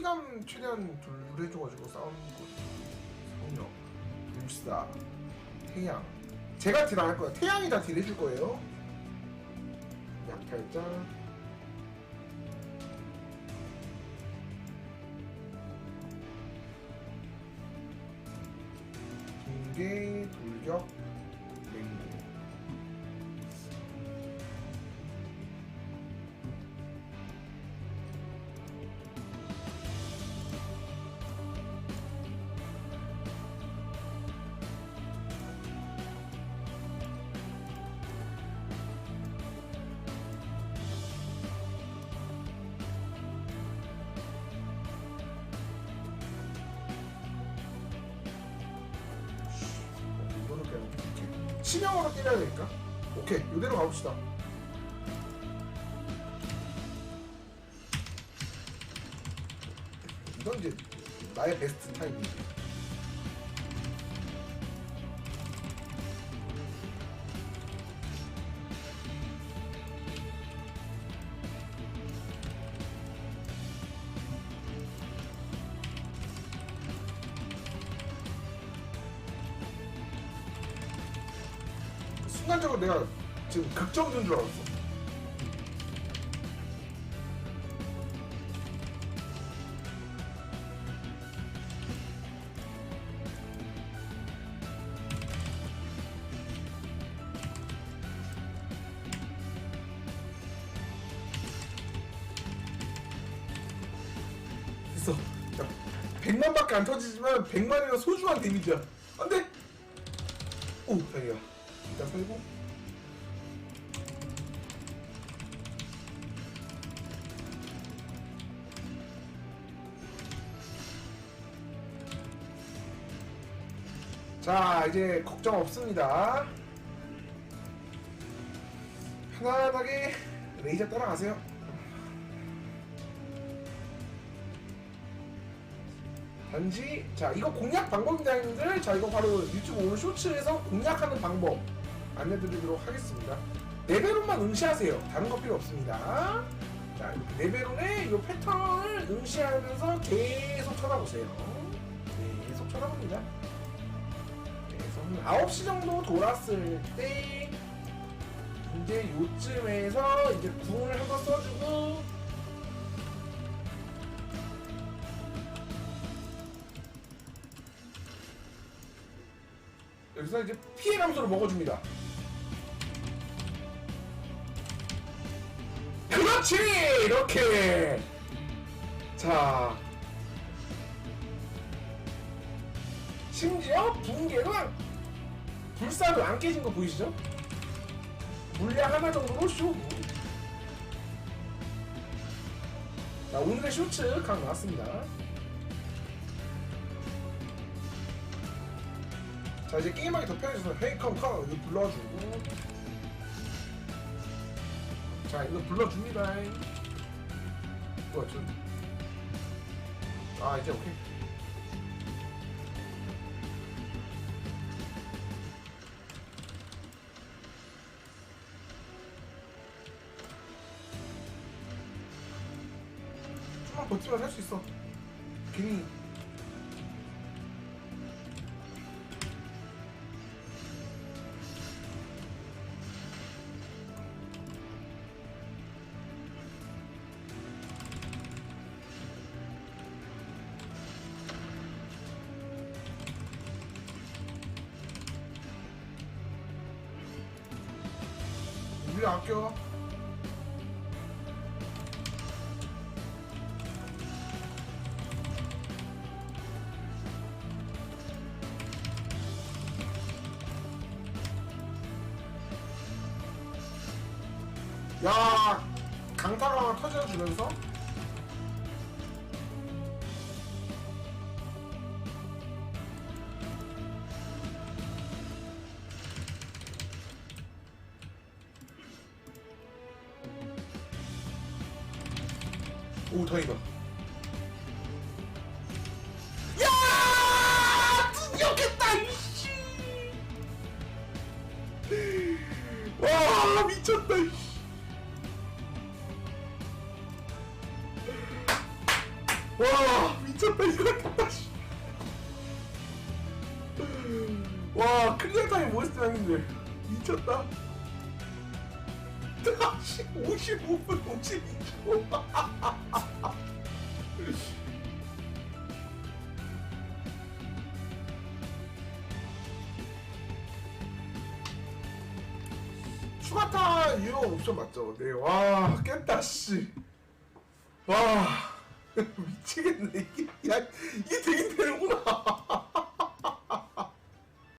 피감 최대한 둘 해줘가지고 싸우는 거. 성역 불사 태양. 제가 딜안할 거예요. 태양이 다 딜 해줄 거예요. 약탈자. 붕괴 돌격 치명으로 때려야 되니까. 오케이 이대로 가봅시다. 이건 이제 나의 베스트 타임이지 순간적으로 내가 지금 극정전 줄 알았어. 야, 100만밖에 안 터지지만 100만이면 소중한 데미지야. 안 돼! 오, 다행이야. 일단 살고. 자, 이제 걱정 없습니다. 편안하게 레이저 따라가세요. 단지 자 이거 공략 방법입니다 형님들 자 이거 바로 유튜브 오늘 쇼츠에서 공략하는 방법 안내드리도록 하겠습니다. 레벨론만 응시하세요. 다른 거 필요 없습니다. 자 레벨론의 이 패턴을 응시하면서 계속 쳐다보세요. 계속 쳐다봅니다. 한 9시 정도 돌았을 때 이제 요쯤에서 이제 궁을 한번 써주고 여기서 이제 피해 감소를 먹어줍니다. 그렇지! 이렇게! 자. 심지어 붕괴는 불사도 안 깨진 거 보이시죠? 물량 하나 정도로 쇼부. 자, 오늘의 쇼츠 각 나왔습니다. 자 이제 게임하기 더 편해져서 헤이컨 컴 불러주고 자 이거 불러줍니다. 이거 좀. 아 이제 오케이. 좀만 버티면 살수 있어. 괜히 우리 아껴. 야, 강타가 터져주면서 오 다행이다. 야! 드디어 깼다 이씨! 와 미쳤다 이씨! 와와 미쳤다 이거 깼다 씨. 와 클리어 타임 멋있어 형님들. 미쳤다. 씨 55분 52초 추가타 유효 옵션 맞죠? 네, 와 깼다 씨. 와 미치겠네 이게 야 이게 되긴 되는구나.